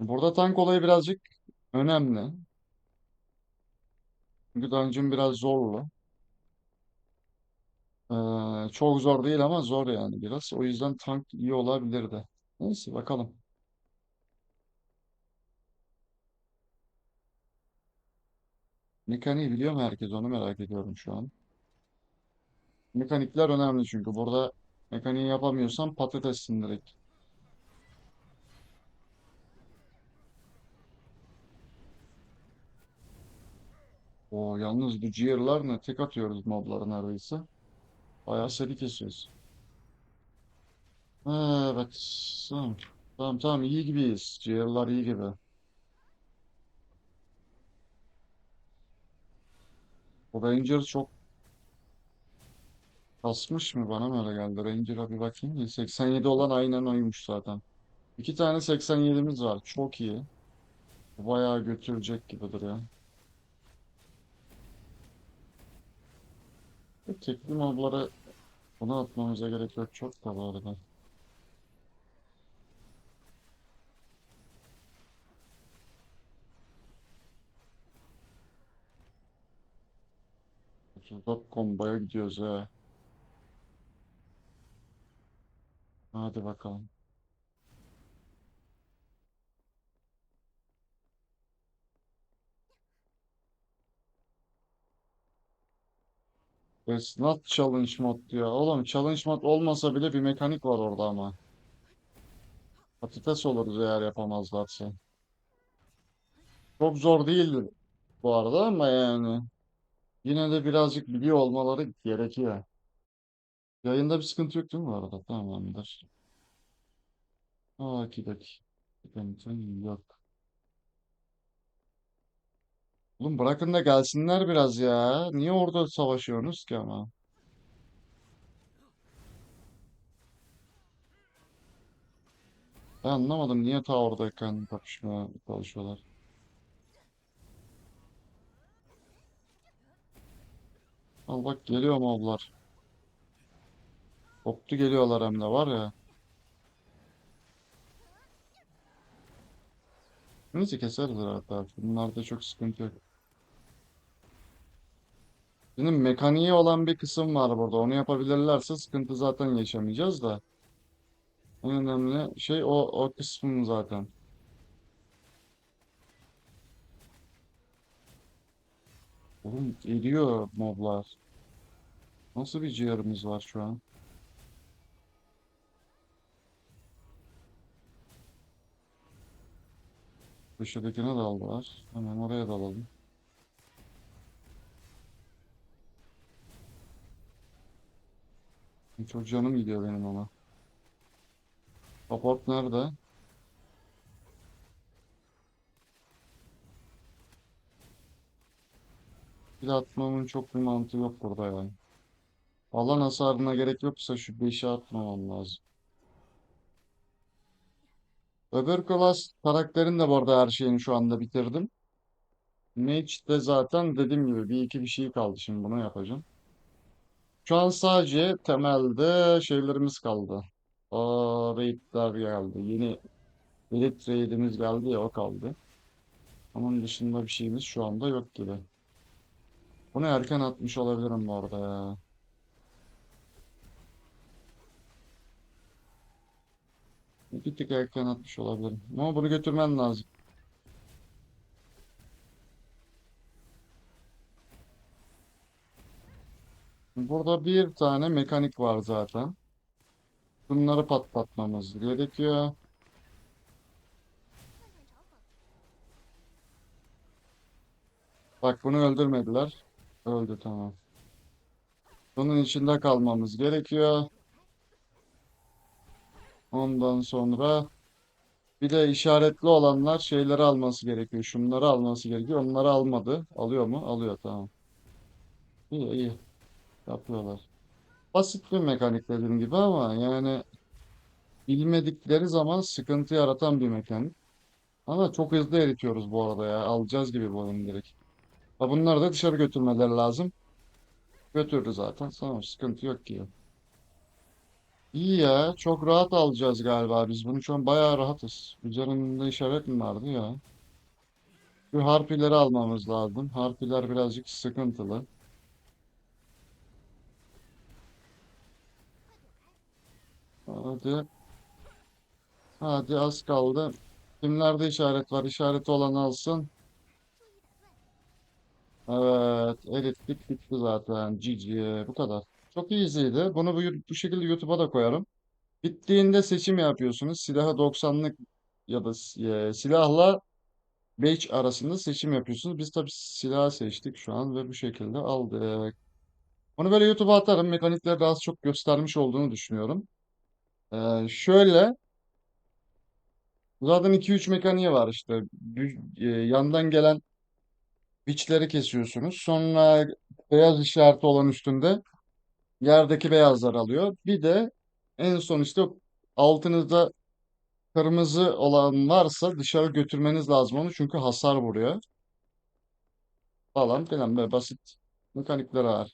Burada tank olayı birazcık önemli. Çünkü dungeon biraz zorlu. Ee, çok zor değil ama zor yani biraz. O yüzden tank iyi olabilirdi. Neyse bakalım. Mekaniği biliyor mu herkes? Onu merak ediyorum şu an. Mekanikler önemli çünkü. Burada mekaniği yapamıyorsan patatessin direkt. O yalnız bu ne? Tek atıyoruz moblara neredeyse. Bayağı seri kesiyoruz. Evet. Tamam. Tamam tamam iyi gibiyiz. Gear'lar iyi gibi. O Ranger çok kasmış mı? Bana mı öyle geldi? Ranger'a bir bakayım. 87 olan aynen oymuş zaten. İki tane 87'miz var. Çok iyi. Bayağı götürecek gibi duruyor. Tekli mobları buna atmamıza gerek yok. Çok da bu arada. Otuz komboya gidiyoruz ha. Hadi bakalım. It's not challenge mod diyor. Oğlum challenge mod olmasa bile bir mekanik var orada ama. Patates oluruz eğer yapamazlarsa. Çok zor değil bu arada ama yani. Yine de birazcık biliyor olmaları gerekiyor. Yayında bir sıkıntı yok değil mi bu arada? Tamamdır. Aa, iki yok. Oğlum bırakın da gelsinler biraz ya. Niye orada savaşıyorsunuz ki ama? Ben anlamadım niye ta oradayken kapışmaya çalışıyorlar. Al bak geliyor moblar. Koptu geliyorlar hem de var ya. Neyse keseriz hatta. Bunlarda çok sıkıntı yok. Şimdi mekaniği olan bir kısım var burada. Onu yapabilirlerse sıkıntı zaten yaşamayacağız da. En önemli şey o, o kısmın zaten. Oğlum eriyor moblar. Nasıl bir ciğerimiz var şu an? Köşedekine daldılar. Hemen oraya dalalım. Çok canım gidiyor benim ona. Support nerede? Bir atmamın çok bir mantığı yok burada yani. Alan hasarına gerek yoksa şu 5'e atmamam lazım. Öbür klas karakterin de bu arada her şeyini şu anda bitirdim. Mage'de zaten dediğim gibi bir iki bir şey kaldı. Şimdi bunu yapacağım. Şu an sadece temelde şeylerimiz kaldı. Aa, raidler geldi. Yeni elit raidimiz geldi ya o kaldı. Onun dışında bir şeyimiz şu anda yok gibi. Bunu erken atmış olabilirim bu arada ya. Bir tık erken atmış olabilirim. Ama bunu götürmen lazım. Burada bir tane mekanik var zaten. Bunları patlatmamız gerekiyor. Bak bunu öldürmediler. Öldü tamam. Bunun içinde kalmamız gerekiyor. Ondan sonra bir de işaretli olanlar şeyleri alması gerekiyor. Şunları alması gerekiyor. Onları almadı. Alıyor mu? Alıyor tamam. İyi iyi. Yapıyorlar. Basit bir mekanik dediğim gibi ama yani bilmedikleri zaman sıkıntı yaratan bir mekanik. Ama çok hızlı eritiyoruz bu arada ya. Alacağız gibi bu oyunu direkt. Ha bunları da dışarı götürmeleri lazım. Götürdü zaten. Tamam sıkıntı yok ki. İyi ya. Çok rahat alacağız galiba biz. Bunu şu an bayağı rahatız. Üzerinde işaret mi vardı ya? Şu harpileri almamız lazım. Harpiler birazcık sıkıntılı. Hadi. Hadi az kaldı. Kimlerde işaret var? İşareti olan alsın. Evet. Erittik bitti zaten. GG. Bu kadar. Çok easy'ydi. Bunu bu, bu şekilde YouTube'a da koyarım. Bittiğinde seçim yapıyorsunuz. Silahı 90'lık ya da e, silahla Beach arasında seçim yapıyorsunuz. Biz tabii silahı seçtik şu an ve bu şekilde aldık. Onu böyle YouTube'a atarım. Mekanikleri az çok göstermiş olduğunu düşünüyorum. Ee, şöyle zaten 2-3 mekaniği var işte. Düz- e, yandan gelen biçleri kesiyorsunuz. Sonra beyaz işareti olan üstünde yerdeki beyazlar alıyor. Bir de en son işte altınızda kırmızı olan varsa dışarı götürmeniz lazım onu çünkü hasar vuruyor falan filan böyle basit mekanikler var.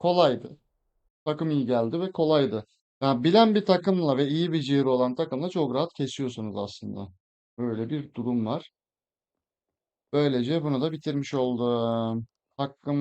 Kolaydı. Takım iyi geldi ve kolaydı. Yani bilen bir takımla ve iyi bir cihri olan takımla çok rahat kesiyorsunuz aslında. Böyle bir durum var. Böylece bunu da bitirmiş oldum. Hakkım